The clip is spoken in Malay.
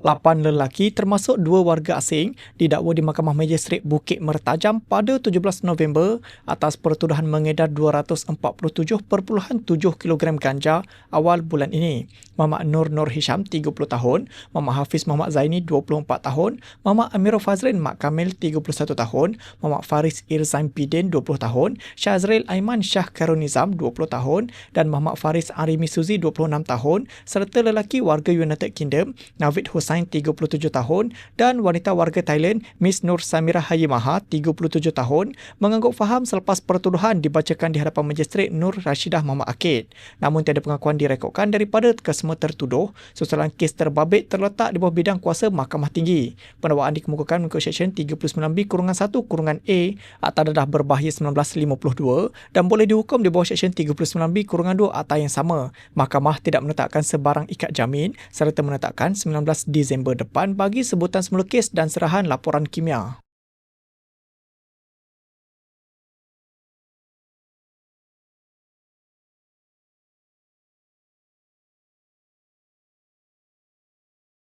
Lapan lelaki termasuk dua warga asing didakwa di Mahkamah Magistrate Bukit Mertajam pada 17 November atas pertuduhan mengedar 247.7 kg ganja awal bulan ini. Muhammad Nur Nur Hisham 30 tahun, Muhammad Hafiz Muhammad Zaini 24 tahun, Muhammad Amirul Fazrin Mak Kamil 31 tahun, Muhammad Faris Irzain Pidin 20 tahun, Syazril Aiman Shah Karunizam 20 tahun dan Muhammad Faris Arimi Suzi 26 tahun serta lelaki warga United Kingdom Navid Hussain Hussain 37 tahun dan wanita warga Thailand Miss Nur Samira Hayimaha 37 tahun mengangguk faham selepas pertuduhan dibacakan di hadapan Magistrate Nur Rashidah Muhammad Akid. Namun tiada pengakuan direkodkan daripada kesemua tertuduh susulan kes terbabit terletak di bawah bidang kuasa Mahkamah Tinggi. Pendakwaan dikemukakan mengikut Seksyen 39B kurungan 1 kurungan A Akta Dadah Berbahaya 1952 dan boleh dihukum di bawah Seksyen 39B kurungan 2 Akta yang sama. Mahkamah tidak menetapkan sebarang ikat jamin serta menetapkan 19 Disember depan bagi sebutan semula kes dan serahan laporan kimia.